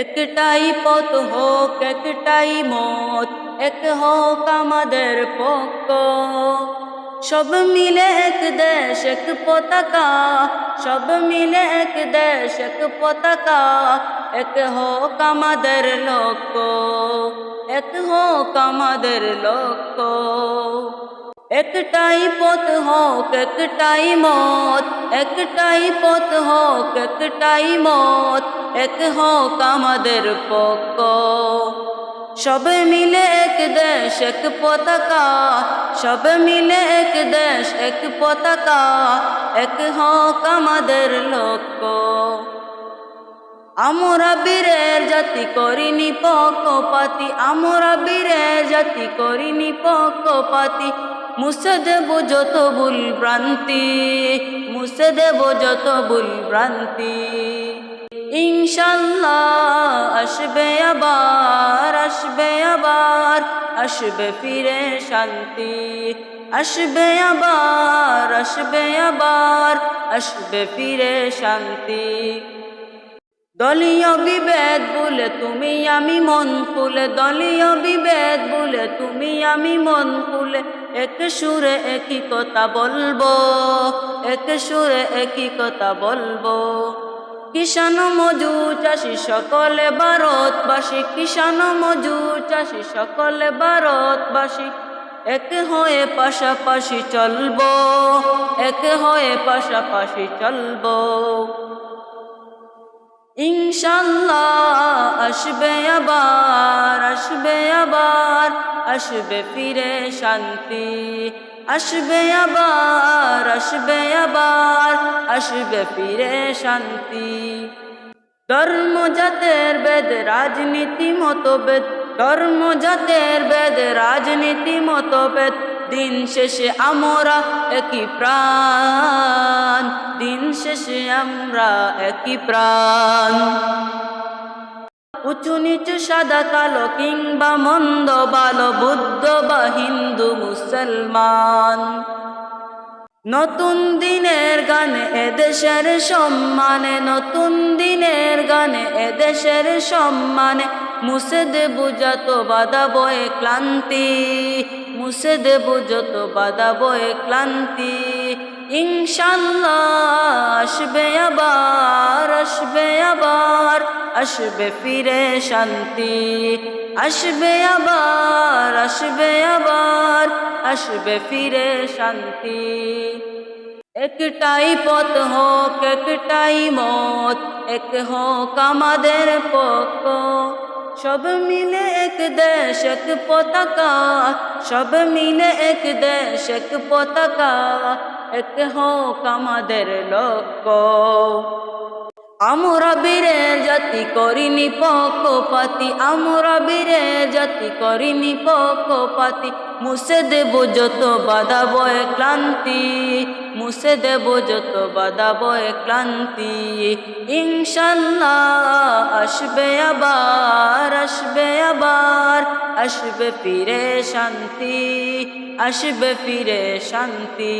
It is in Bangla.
একটাই পথ হোক, একটাই মত, এক হোক আমাদের পক্ষ। সব মিলে এক দেশ, এক পতাকা। সব মিলে এক দেশ, এক পতাকা। এক হোক আমাদের লক্ষ্য, এক হোক আমাদের লক্ষ্য। একটাই পথ হোক, একটাই মত। একটাই পথ হোক, একটাই মত। এক হোক আমাদের পক্ষ। সব মিলে এক দেশ, এক পতাকা। সব মিলে এক দেশ, এক পতাকা। এক হোক আমাদের লক্ষ্য। আমরা বীরের জাতি করিনি পক্ষপাতি। আমরা বীরের জাতি করিনি পক্ষপাতি। মুছে দেব যত ভুল ভ্রান্তি মুছে দেব যত ভুল ভ্রান্তি। ইনশাল্লাহ আসবে আবার আসবে আবার, আসবে ফিরে শান্তি। আসবে আবার আসবে আবার, আসবে ফিরে শান্তি। দলীয় বিভেদ বলে তুমি আমি মন খুলে, দলীয় বিভেদ বলে তুমি আমি মন খুলে। এক সুরে একই কথা বলব, এক সুরে একই কথা বলব। কিষান মজু চাষি সকলে ভারতবাসী কিষান মজু চাষি সকলে ভারতবাসী। এক হয়ে পাশাপাশি চলবো, এক হয়ে পাশাপাশি চলবো। ইনশাল্লাহ আসবে আবার আসবে আবার। আসবে ফিরে শান্তি আসবে আবার আসবে আবার আসবে ফিরে শান্তি। ধর্ম জাতের বেদ, রাজনীতি মতভেদ, ধর্ম জাতের বেদ, রাজনীতি মতভেদ। দিন শেষে আমরা একই প্রাণ, দিন শেষে আমরা একই প্রাণ। উঁচু নিচু সাদা কালো কিংবা মন্দ বালো বুদ্ধ বা হিন্দু মুসলমান। নতুন দিনের গানে এদেশের সম্মানে, নতুন দিনের গানে এদেশের সম্মানে মুছে দেব যত বাধা বয়ে ক্লান্তি। মুছে দেব যত বাধা বয়ে ক্লান্তি। ইনশাল্লাহ আসবে আবার আসবে আবার, আসবে ফিরে শান্তি। আসবে আবার আসবে আবার, আসবে ফিরে শান্তি। একটাই পথ হোক, একটাই মত, এক হোক আমাদের পক্ষ। সব মিলে এক দেশক পতাকা। সব মিলে এক দেশক পতাকা। এক হোক আমাদের লক্ষ্য। আমরা বীরের জাতি করিনি পক্ষপাতি আমরা বীরের জাতি করিনি পক্ষপাতি। মুছে দেব যত বাধা বয়ে ক্লান্তি, মুছে দেব যত বাধা বয়ে ক্লান্তি। ইনশাল্লাহ আসবে আবার আসবে আবার, আসবে ফিরে শান্তি, আসবে ফিরে শান্তি।